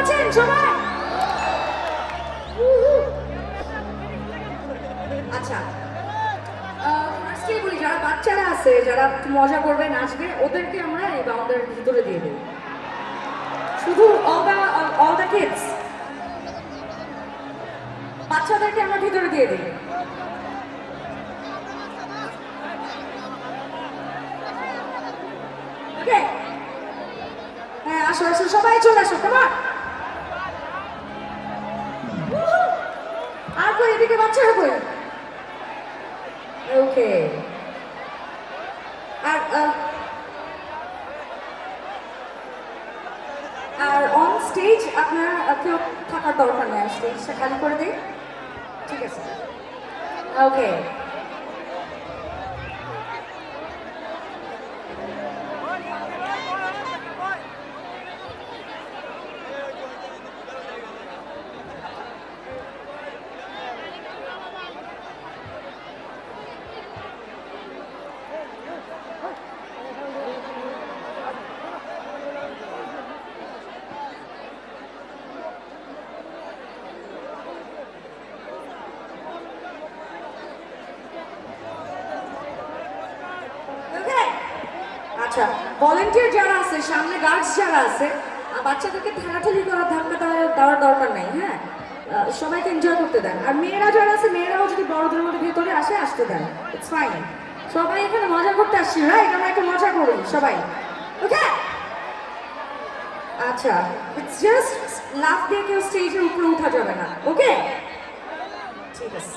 আছেন সবাই? আচ্ছা যারা বাচ্চারা আছে, যারা মজা করবে, নাচবে, ওদেরকে আমরা এই বাউন্ডারির ভিতরে দিয়ে দিই। শুধু all the all the kids বাচ্চাদেরকে আমরা ভিতরে দিয়ে দিই। হ্যাঁ আসো আসো, সবাই চলে আসো কেমন আর কই, এদিকে বাচ্চারা কই ওকে আর আর অন স্টেজ আপনার কেউ থাকার দরকার নেই স্টেজটা খালি করে দিই। ঠিক আছে। ওকে আচ্ছা ভলেন্টিয়ার যারা আছে, সামনে গার্ডস যারা আছে বাচ্চাদেরকে ঠেলাঠেলি করার ধাক্কা দেওয়ার দরকার নাই হ্যাঁ? সবাইকে এনজয় করতে দেন। আর মেয়েরা যারা আছে, মেয়েরাও যদি বড়দের মধ্যে ভেতরে আসে, আসতে দেন। ইটস ফাইন সবাই এখানে মজা করতে আসছি রাইট আমরা একটু মজা করি সবাই। ওকে আচ্ছা ইটস জাস্ট লাফ দিয়ে কেউ স্টেজের উপরে উঠা যাবে না। ওকে ঠিক আছে।